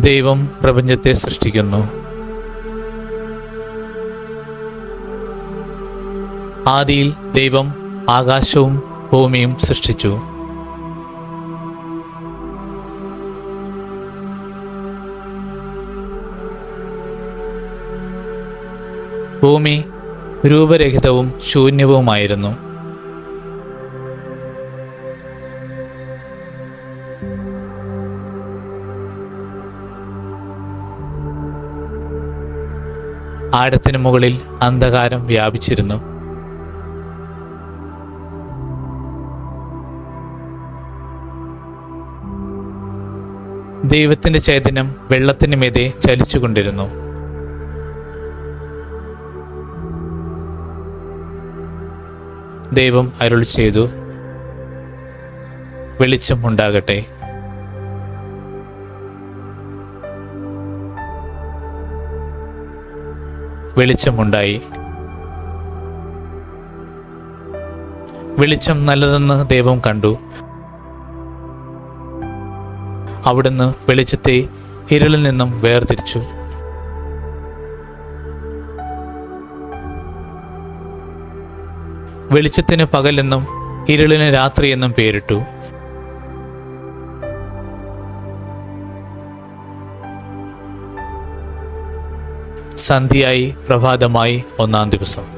ദൈവം പ്രപഞ്ചത്തെ സൃഷ്ടിക്കുന്നു. ആദിയിൽ ദൈവം ആകാശവും ഭൂമിയും സൃഷ്ടിച്ചു. ഭൂമി രൂപരഹിതവും ശൂന്യവുമായിരുന്നു. ആഴത്തിന് മുകളിൽ അന്ധകാരം വ്യാപിച്ചിരുന്നു. ദൈവത്തിന്റെ ചൈതന്യം വെള്ളത്തിന് മീതെ ചലിച്ചുകൊണ്ടിരുന്നു. ദൈവം അരുൾ ചെയ്തു. വെളിച്ചം ഉണ്ടാകട്ടെ. വെളിച്ചമുണ്ടായി. വെളിച്ചം നല്ലതെന്ന് ദൈവം കണ്ടു. അവിടുന്ന് വെളിച്ചത്തെ ഇരുളിൽ നിന്നും വേർതിരിച്ചു. വെളിച്ചത്തിന് പകലെന്നും ഇരുളിന് രാത്രിയെന്നും പേരിട്ടു. സന്ധ്യയായി പ്രഭാതമായി ഒന്നാം ദിവസം.